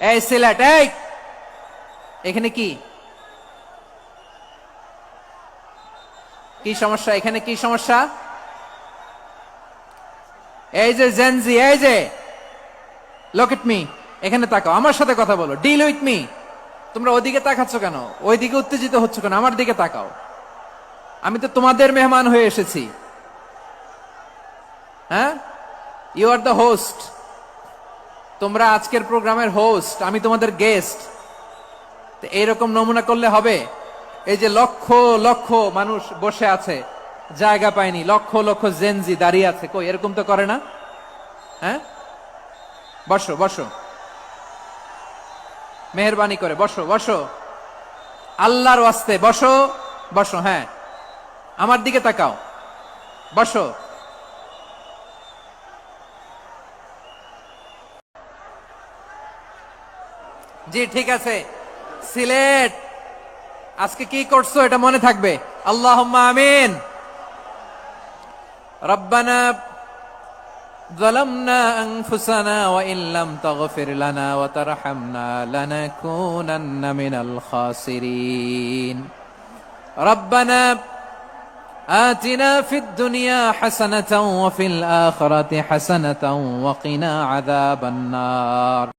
এই সিলেট, এই। এখানে কি? কি সমস্যা? এখানে কি সমস্যা? এই যে জেনজি এই যে। লোক ইট মি এখানে তাকাও, আমার সাথে কথা বলো ডিল উইথ মি তোমরা ওদিকে তাকাচ্ছ কেন? ওইদিকে উত্তেজিত হচ্ছ কেন? আমার দিকে তাকাও। আমি তো তোমাদের মেহমান হয়ে এসেছি। হ্যাঁ? ইউ আর দ্য হোস্ট তোমরা আজকের প্রোগ্রামের হোস্ট আমি তোমাদের গেস্ট এইরকম নমুনা করলে হবে, এই যে লক্ষ লক্ষ মানুষ বসে আছে, জায়গা পায়নি, লক্ষ লক্ষ জেনজি দাঁড়িয়ে আছে, কই, এরকম তো করে না? হ্যাঁ? বসো বসো। মেহরবানি করে, বসো বসো। আল্লাহর ওয়াস্তে, বসো বসো হ্যাঁ। আমার দিকে তাকাও। বসো। জি ঠিক আছে সিলেট আজকে কি করছো এটা মনে থাকবে আল্লাহ আমিন রব্বানা ظلمنا أنفسنا وإن لم تغفر لنا وترحمنا لنكونن من الخاسرين ربنا آتنا في الدنيا حسنة وفي الآخرة حسنة وقنا عذاب النار